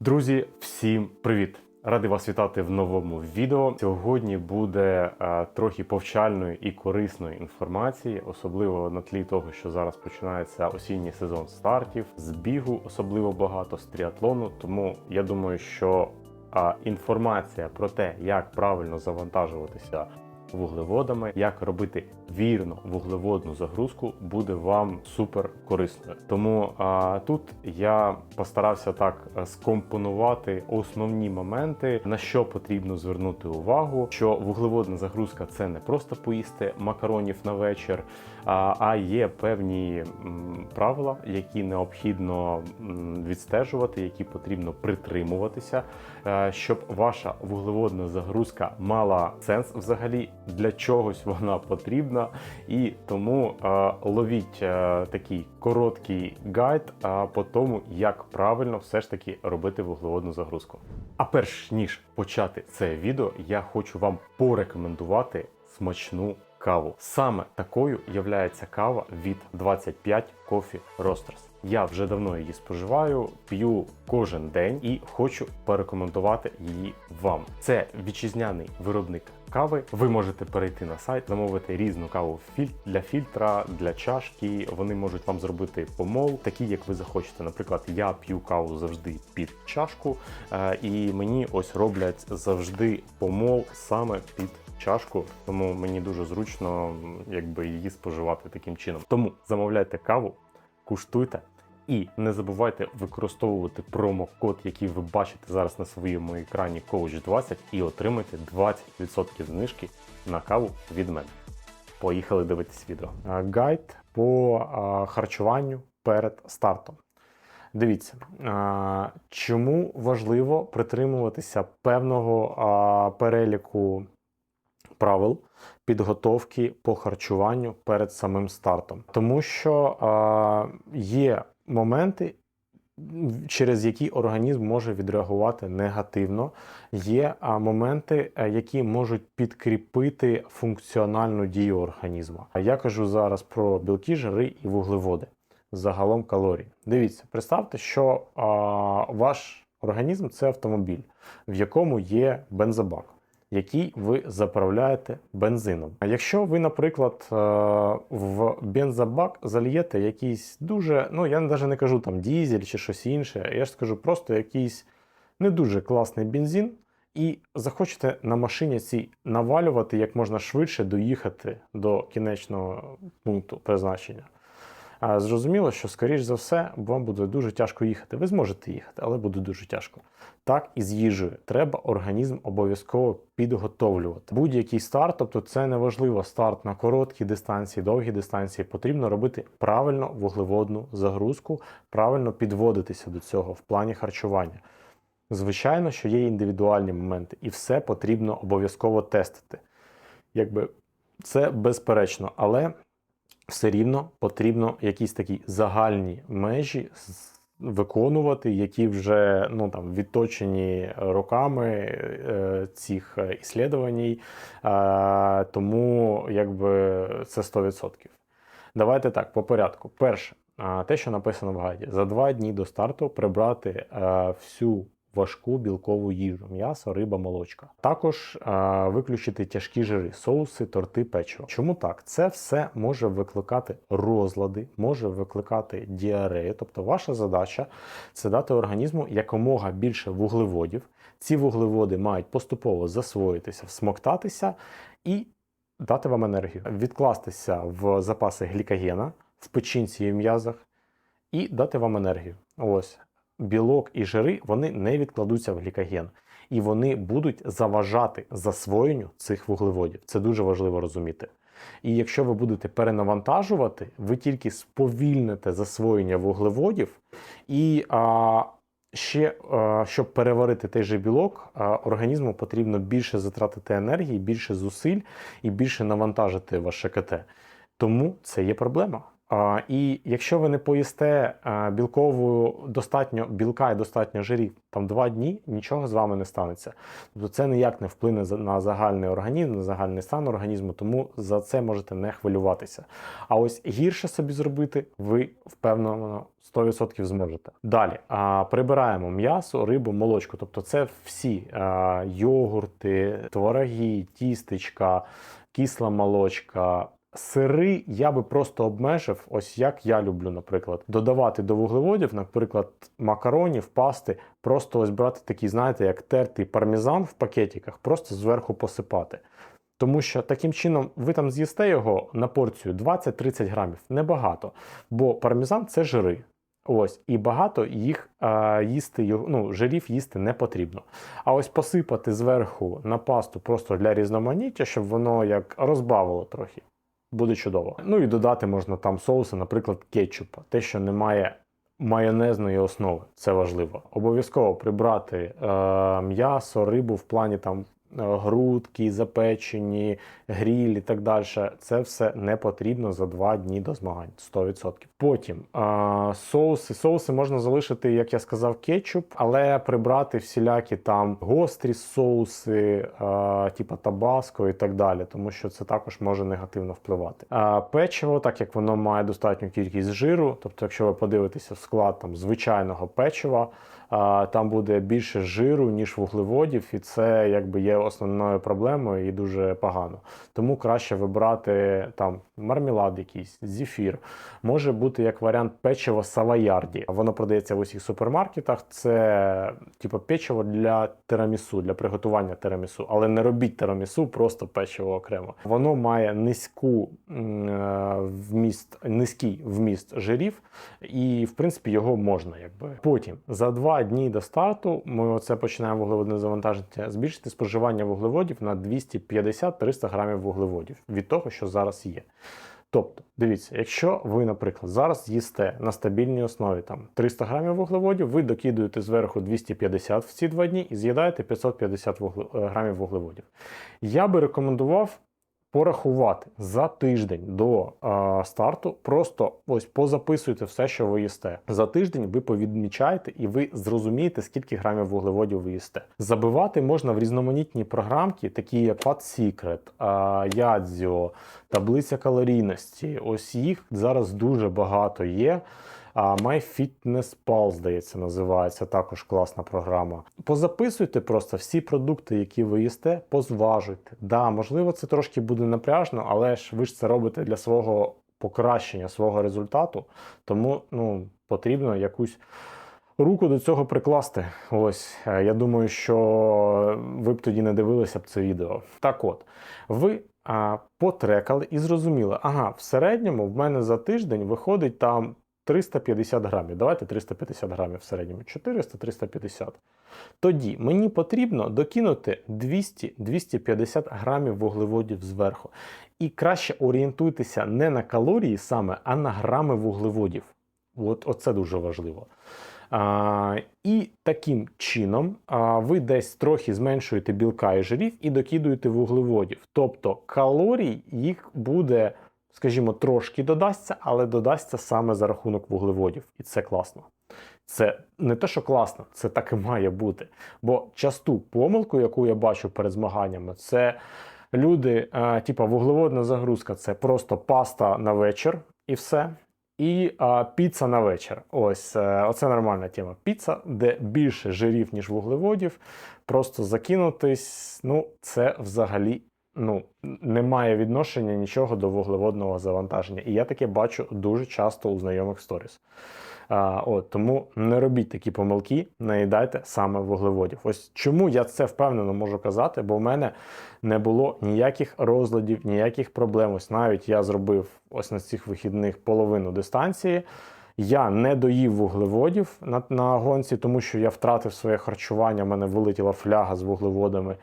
Друзі, всім привіт! Радий вас вітати в новому відео. Сьогодні буде е, трохи повчальної і корисної інформації, особливо на тлі того, що зараз починається осінній сезон стартів, з бігу особливо багато, з тріатлону. Тому я думаю, що е, інформація про те, як правильно завантажуватися вуглеводами, як робити вірно вуглеводну загрузку, буде вам супер корисною. Тому а, тут я постарався так е, скомпонувати основні моменти, на що потрібно звернути увагу, що вуглеводна загрузка це не просто поїсти макаронів на вечір, а, а є певні м, правила, які необхідно відстежувати, які потрібно притримуватися, е, щоб ваша вуглеводна загрузка мала сенс взагалі для чогось вона потрібна, і тому е, ловіть е, такий короткий гайд е, по тому, як правильно все ж таки робити вуглеводну загрузку. А перш ніж почати це відео, я хочу вам порекомендувати смачну каву. Саме такою являється кава від 25 Coffee Roasters. Я вже давно її споживаю, п'ю кожен день і хочу порекомендувати її вам. Це вітчизняний виробник кави. Ви можете перейти на сайт, замовити різну каву для фільтра, для чашки. Вони можуть вам зробити помол, такі як ви захочете. Наприклад, я п'ю каву завжди під чашку, е, і мені ось роблять завжди помол саме під чашку, тому мені дуже зручно якби її споживати таким чином. Тому замовляйте каву, куштуйте. І не забувайте використовувати промокод, який ви бачите зараз на своєму екрані Coach20 і отримайте 20% знижки на каву від мене. Поїхали дивитись відео. Гайд по харчуванню перед стартом. Дивіться, чому важливо притримуватися певного переліку правил підготовки по харчуванню перед самим стартом. Тому що є моменти, через які організм може відреагувати негативно. Є моменти, е, які можуть підкріпити функціональну дію організму. Я кажу зараз про білки, жири і вуглеводи. Загалом калорій. Дивіться, представте, що а, ваш організм це автомобіль, в якому є бензобак який ви заправляєте бензином. А якщо ви, наприклад, е, в бензобак зальєте якийсь дуже, ну я навіть не кажу там дізель чи щось інше, я ж скажу просто якийсь не дуже класний бензин, і захочете на машині цій навалювати як можна швидше доїхати до кінечного пункту призначення. Зрозуміло, що, скоріш за все, вам буде дуже тяжко їхати. Ви зможете їхати, але буде дуже тяжко. Так і з їжею. Треба організм обов'язково підготовлювати. Будь-який старт, тобто це не важливо старт на короткі дистанції, довгі дистанції. Потрібно робити правильно вуглеводну загрузку, правильно підводитися до цього в плані харчування. Звичайно, що є індивідуальні моменти, і все потрібно обов'язково тестити. Якби це безперечно, але все рівно потрібно якісь такі загальні межі виконувати, які вже ну там відточені роками е, цих іслідувань, тому якби це 100%. Давайте так, по порядку. Перше, те, що написано в гайді, за два дні до старту прибрати е, всю важку білкову їжу: м'ясо, риба, молочка. Також е, виключити тяжкі жири, соуси, торти, печиво. Чому так? Це все може викликати розлади, може викликати діарею. Тобто, ваша задача це дати організму якомога більше вуглеводів. Ці вуглеводи мають поступово засвоїтися, всмоктатися і дати вам енергію, відкластися в запаси глікогена в печінці і в м'язах, і дати вам енергію. Ось білок і жири вони не відкладуться в глікоген, і вони будуть заважати засвоєнню цих вуглеводів. Це дуже важливо розуміти. І якщо ви будете перенавантажувати, ви тільки сповільните засвоєння вуглеводів, і а, ще, а, щоб переварити той же білок, а, організму потрібно більше затратити енергії, більше зусиль і більше навантажити ваше КТ. Тому це є проблема. І якщо ви не поїсте а, білкову достатньо білка і достатньо жирів там два дні, нічого з вами не станеться. Тобто це ніяк не вплине на загальний організм, на загальний стан організму, тому за це можете не хвилюватися. А ось гірше собі зробити ви впевнено 100% зможете. Далі прибираємо м'ясо, рибу, молочко. Тобто це всі йогурти, твороги, тістечка, кисла молочка. Сири я би просто обмежив, ось як я люблю, наприклад, додавати до вуглеводів, наприклад, макаронів, пасти, просто ось брати такий, знаєте, як тертий пармезан в пакетиках, просто зверху посипати. Тому що таким чином ви там з'їсте його на порцію 20-30 грамів, небагато. Бо пармезан це жири. Ось, і багато їх а, їсти, ну, жирів їсти не потрібно. А ось посипати зверху на пасту просто для різноманіття, щоб воно як розбавило трохи. Буде чудово. Ну і додати можна там соуси, наприклад, кетчупа, те, що немає майонезної основи, це важливо. Обов'язково прибрати е, м'ясо, рибу в плані там грудки, запечені, гріль і так далі. Це все не потрібно за два дні до змагань 100%. Потім е, соуси. Соуси можна залишити, як я сказав, кетчуп, але прибрати всілякі там гострі соуси, е, типа табаско і так далі, тому що це також може негативно впливати. А печиво, так як воно має достатню кількість жиру, тобто, якщо ви подивитеся в склад там звичайного печива, там буде більше жиру, ніж вуглеводів, і це якби є основною проблемою і дуже погано. Тому краще вибрати там мармелад якийсь, зефір. Може бути як варіант печиво савоярді. Воно продається в усіх супермаркетах. Це типу печиво для тирамісу, для приготування тирамісу. Але не робіть тирамісу, просто печиво окремо. Воно має низьку е, вміст, низький вміст жирів, і в принципі його можна. Якби потім за два дні до старту ми оце починаємо вуглеводне завантаження. Збільшити споживання вуглеводів на 250-300 грамів вуглеводів від того, що зараз є. Тобто, дивіться, якщо ви, наприклад, зараз їсте на стабільній основі там 300 грамів вуглеводів, ви докидуєте зверху 250 в ці два дні і з'їдаєте 550 вугле- е, грамів вуглеводів. Я би рекомендував порахувати за тиждень до е, старту. Просто ось позаписуйте все, що ви їсте. За тиждень ви повідмічаєте і ви зрозумієте, скільки грамів вуглеводів ви їсте. Забивати можна в різноманітні програмки, такі як Fat Secret, е, Ядзіо, таблиця калорійності. Ось їх зараз дуже багато є. А MyFitnessPal, здається, називається також класна програма. Позаписуйте просто всі продукти, які ви їсте, позважуйте. Да, можливо, це трошки буде напряжно, але ж ви ж це робите для свого покращення свого результату, тому ну, потрібно якусь. Руку до цього прикласти. Ось е, я думаю, що ви б тоді не дивилися б це відео. Так от, ви а, потрекали і зрозуміли, ага, в середньому в мене за тиждень виходить там 350 грамів. Давайте 350 грамів в середньому. 400-350. Тоді мені потрібно докинути 200-250 грамів вуглеводів зверху. І краще орієнтуйтеся не на калорії саме, а на грами вуглеводів. От оце дуже важливо. А, і таким чином а, ви десь трохи зменшуєте білка і жирів і докидуєте вуглеводів. Тобто калорій їх буде, скажімо, трошки додасться, але додасться саме за рахунок вуглеводів. І це класно. Це не те, що класно, це так і має бути. Бо часту помилку, яку я бачу перед змаганнями, це люди, а, типа вуглеводна загрузка це просто паста на вечір і все. І а, піца на вечір. Ось е, оце нормальна тема. Піца, де більше жирів, ніж вуглеводів. Просто закинутись. Ну, це взагалі ну, не має відношення нічого до вуглеводного завантаження. І я таке бачу дуже часто у знайомих сторіс. А, от, тому не робіть такі помилки, наїдайте саме вуглеводів. Ось чому я це впевнено можу казати, бо в мене не було ніяких розладів, ніяких проблем. Ось навіть я зробив ось на цих вихідних половину дистанції. Я не доїв вуглеводів на, на гонці, тому що я втратив своє харчування, в мене вилетіла фляга з вуглеводами.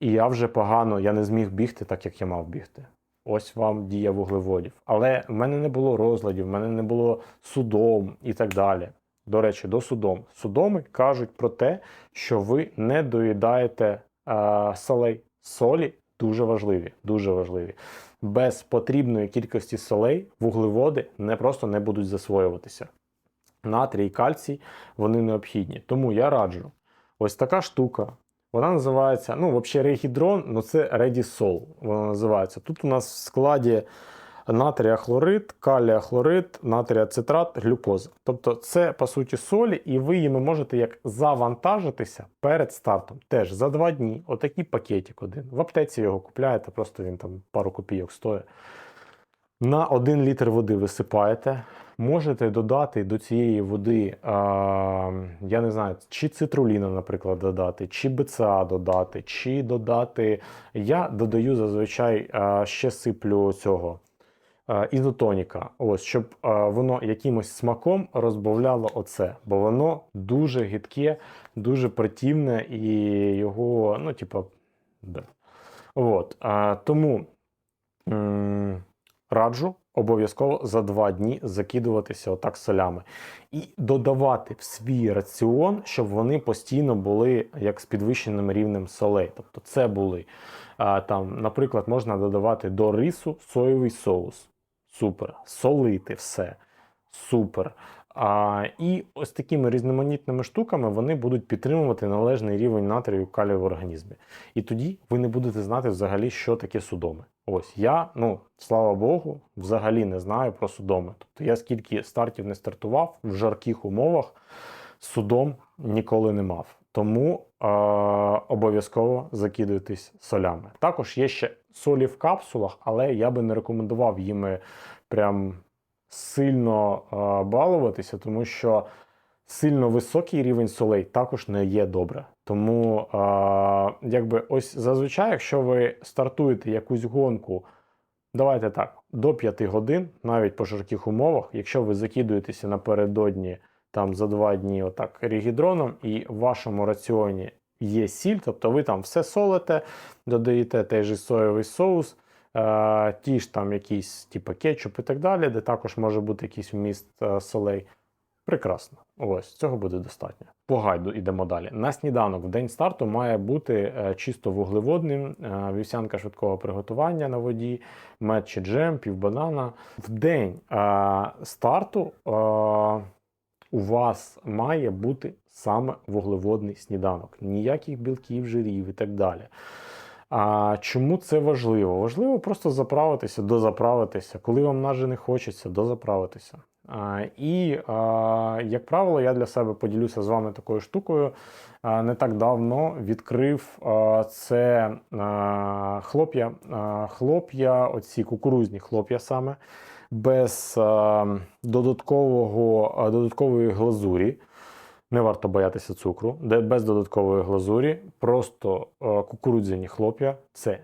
І я вже погано, я не зміг бігти так, як я мав бігти. Ось вам дія вуглеводів. Але в мене не було розладів, в мене не було судом і так далі. До речі, до судом. Судоми кажуть про те, що ви не доїдаєте е, солей. Солі дуже важливі, дуже важливі. без потрібної кількості солей вуглеводи не просто не будуть засвоюватися. Натрій і кальцій вони необхідні. Тому я раджу ось така штука. Вона називається, ну, взагалі, регідрон, ну це Redisol. Вона називається. Тут у нас в складі натрія хлорид, калія хлорид, натрія цитрат, глюкоза. Тобто це по суті солі, і ви їми можете як завантажитися перед стартом. Теж за два дні, отакий пакетик один. В аптеці його купляєте, просто він там пару копійок стоїть. На 1 літр води висипаєте. Можете додати до цієї води, а, я не знаю, чи цитруліна, наприклад, додати, чи БЦА додати, чи додати. Я додаю зазвичай а, ще сиплю цього ізотоніка, ось, щоб а, воно якимось смаком розбавляло оце, бо воно дуже гидке, дуже противне і його, ну, типа, да. От, а, тому. м, раджу обов'язково за два дні закидуватися отак солями і додавати в свій раціон, щоб вони постійно були як з підвищеним рівнем солей. Тобто, це були там, наприклад, можна додавати до рису соєвий соус. Супер. Солити все. Супер. А, і ось такими різноманітними штуками вони будуть підтримувати належний рівень натрію калію в організмі. І тоді ви не будете знати взагалі, що таке судоми. Ось я, ну слава Богу, взагалі не знаю про судоми. Тобто я скільки стартів не стартував в жарких умовах, судом ніколи не мав. Тому е- обов'язково закидуйтесь солями. Також є ще солі в капсулах, але я би не рекомендував їми прям сильно е, балуватися, тому що сильно високий рівень солей також не є добре. Тому, е, якби ось зазвичай, якщо ви стартуєте якусь гонку, давайте так, до 5 годин, навіть по жарких умовах, якщо ви закидуєтеся напередодні там за 2 дні отак регідроном, і в вашому раціоні є сіль, тобто ви там все солите, додаєте той же соєвий соус. Е, ті ж там якісь типу кетчуп і так далі, де також може бути якийсь вміст е, солей. Прекрасно. Ось цього буде достатньо. По гайду йдемо далі. На сніданок в день старту має бути е, чисто вуглеводним, вівсянка швидкого приготування на воді, мед чи джем, півбанана. В день старту у вас має бути саме вуглеводний сніданок. Ніяких білків, жирів і так далі. А чому це важливо? Важливо просто заправитися, дозаправитися. Коли вам наже не хочеться, дозаправитися. А, і, а, як правило, я для себе поділюся з вами такою штукою. А, не так давно відкрив а, це а, хлоп'я, хлоп'я, оці кукурузні хлоп'я саме, без а, додаткового, а, додаткової глазурі. Не варто боятися цукру, де без додаткової глазурі, просто е, кукурудзяні хлоп'я це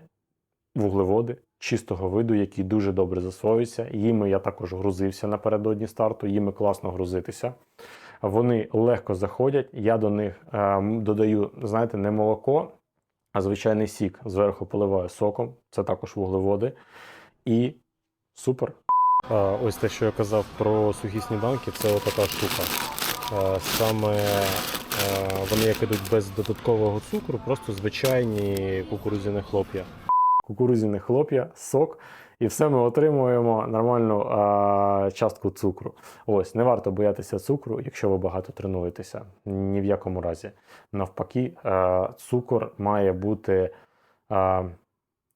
вуглеводи чистого виду, які дуже добре засвоюються. Їми я також грузився напередодні старту, їми класно грузитися. Вони легко заходять. Я до них е, додаю, знаєте, не молоко, а звичайний сік. Зверху поливаю соком. Це також вуглеводи. І супер. Ось те, що я казав про сухі сніданки, це отака штука. Саме вони як ідуть без додаткового цукру, просто звичайні кукурудзяні хлоп'я. Кукурудзяні хлоп'я, сок, і все ми отримуємо нормальну е, частку цукру. Ось, не варто боятися цукру, якщо ви багато тренуєтеся. Ні в якому разі. Навпаки, е, цукор має бути е,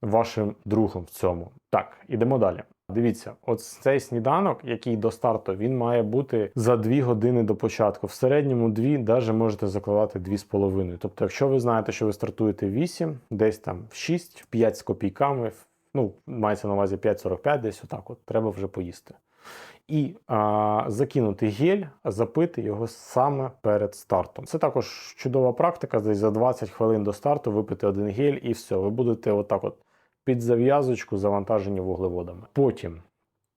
вашим другом в цьому. Так, ідемо далі. Дивіться, от цей сніданок, який до старту, він має бути за 2 години до початку. В середньому 2, навіть можете закладати 2,5. Тобто, якщо ви знаєте, що ви стартуєте в 8, десь там в 6, в 5 з копійками, ну, мається на увазі 5,45, десь отак, от треба вже поїсти. І а, закинути гель, запити його саме перед стартом. Це також чудова практика. Десь за 20 хвилин до старту випити один гель і все. Ви будете отак от під зав'язочку завантажені вуглеводами. Потім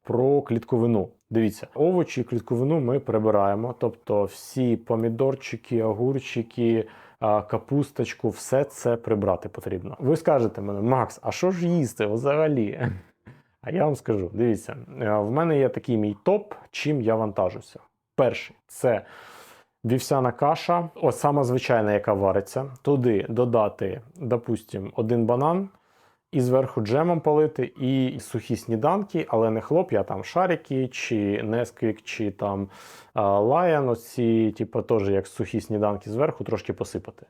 про клітковину. Дивіться, овочі і клітковину ми прибираємо, тобто всі помідорчики, огурчики, капусточку, все це прибрати потрібно. Ви скажете мене, Макс, а що ж їсти взагалі? А я вам скажу: дивіться, е, в мене є такий мій топ, чим я вантажуся. Перший це вівсяна каша, ось сама звичайна, яка вариться. Туди додати, допустимо, один банан і зверху джемом полити, і сухі сніданки, але не хлоп'я, там шарики, чи Несквік, чи там лаян. оці, типу, теж як сухі сніданки зверху, трошки посипати.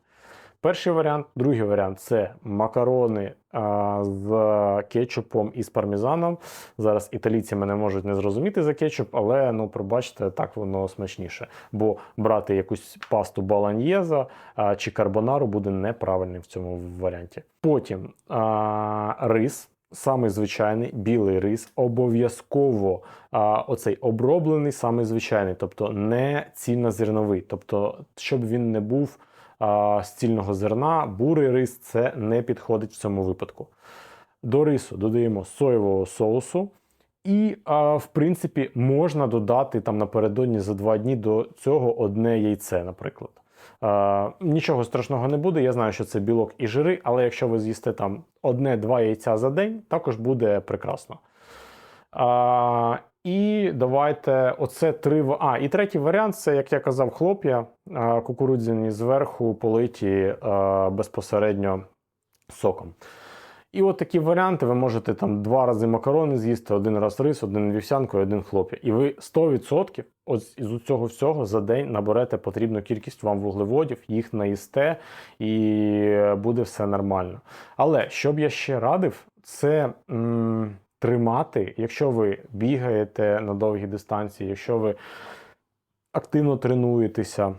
Перший варіант, другий варіант це макарони а, з кетчупом і з пармезаном. Зараз італійці мене можуть не зрозуміти за кетчуп, але ну пробачте, так воно смачніше. Бо брати якусь пасту баланьєза а, чи карбонару буде неправильним в цьому варіанті. Потім а, рис. Самий звичайний білий рис, обов'язково оцей оброблений, самий звичайний, тобто не цільнозерновий, тобто, щоб він не був з цільного зерна, бурий рис це не підходить в цьому випадку. До рису додаємо соєвого соусу. І, в принципі, можна додати там напередодні за два дні до цього одне яйце, наприклад. Нічого страшного не буде. Я знаю, що це білок і жири, але якщо ви з'їсте там одне-два яйця за день, також буде прекрасно. І давайте оце три. А, і третій варіант це, як я казав, хлоп'я кукурудзяні зверху политі безпосередньо соком. І от такі варіанти ви можете там два рази макарони з'їсти, один раз рис, один вівсянку і один хлоп'я. І ви 100% от із цього всього за день наберете потрібну кількість вам вуглеводів, їх наїсте, і буде все нормально. Але що б я ще радив, це м, тримати, якщо ви бігаєте на довгі дистанції, якщо ви активно тренуєтеся,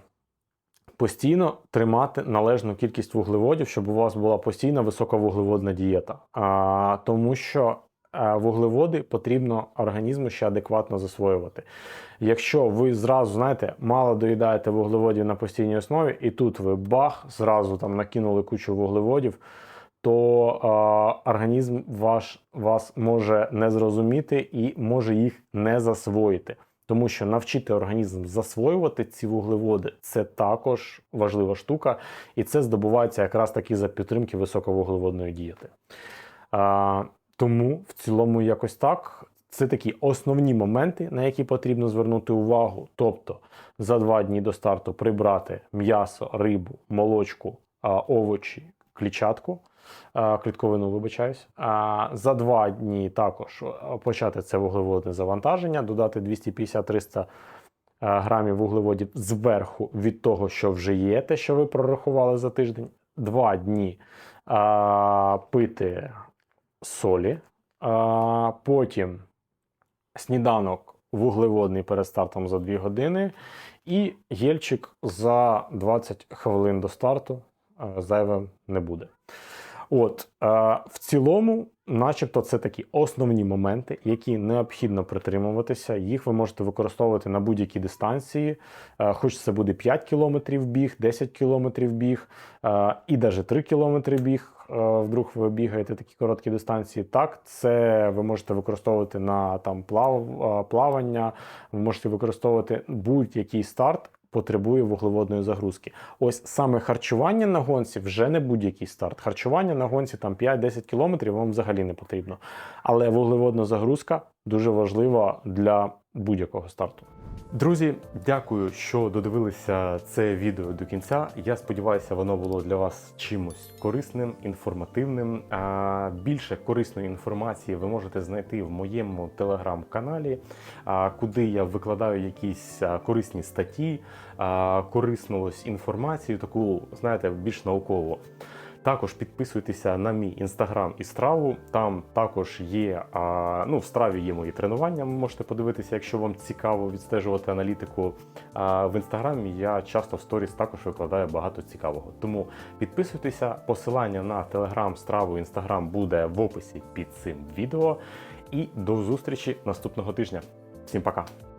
постійно тримати належну кількість вуглеводів, щоб у вас була постійна високовуглеводна дієта. А, тому що е, вуглеводи потрібно організму ще адекватно засвоювати. Якщо ви зразу, знаєте, мало доїдаєте вуглеводів на постійній основі, і тут ви бах, зразу там накинули кучу вуглеводів, то е, організм ваш вас може не зрозуміти і може їх не засвоїти. Тому що навчити організм засвоювати ці вуглеводи це також важлива штука, і це здобувається якраз таки за підтримки високовуглеводної дієти. А, тому в цілому якось так. Це такі основні моменти, на які потрібно звернути увагу. Тобто за два дні до старту прибрати м'ясо, рибу, молочку, овочі, клітчатку, а, клітковину, вибачаюсь. За два дні також почати це вуглеводне завантаження, додати 250-300 грамів вуглеводів зверху від того, що вже є, те, що ви прорахували за тиждень. Два дні пити солі, потім сніданок вуглеводний перед стартом за 2 години, і гельчик за 20 хвилин до старту зайвим не буде. От, е, в цілому, начебто, це такі основні моменти, які необхідно притримуватися. Їх ви можете використовувати на будь-якій дистанції, е, хоч це буде 5 кілометрів біг, 10 кілометрів біг, е, і навіть 3 кілометри біг. Вдруг ви бігаєте такі короткі дистанції. Так, це ви можете використовувати на там плав, плавання, ви можете використовувати будь-який старт. Потребує вуглеводної загрузки. Ось саме харчування на гонці вже не будь-який старт. Харчування на гонці там 5-10 кілометрів вам взагалі не потрібно. Але вуглеводна загрузка дуже важлива для будь-якого старту. Друзі, дякую, що додивилися це відео до кінця. Я сподіваюся, воно було для вас чимось корисним, інформативним. А більше корисної інформації ви можете знайти в моєму телеграм-каналі, куди я викладаю якісь корисні статті, корисну інформацію, таку, знаєте, більш наукову. Також підписуйтеся на мій інстаграм і страву. Там також є а, ну, в страві є мої тренування. Ви можете подивитися, якщо вам цікаво відстежувати аналітику. А в інстаграмі я часто в сторіс також викладаю багато цікавого. Тому підписуйтеся. Посилання на телеграм, страву, інстаграм буде в описі під цим відео. І до зустрічі наступного тижня. Всім пока!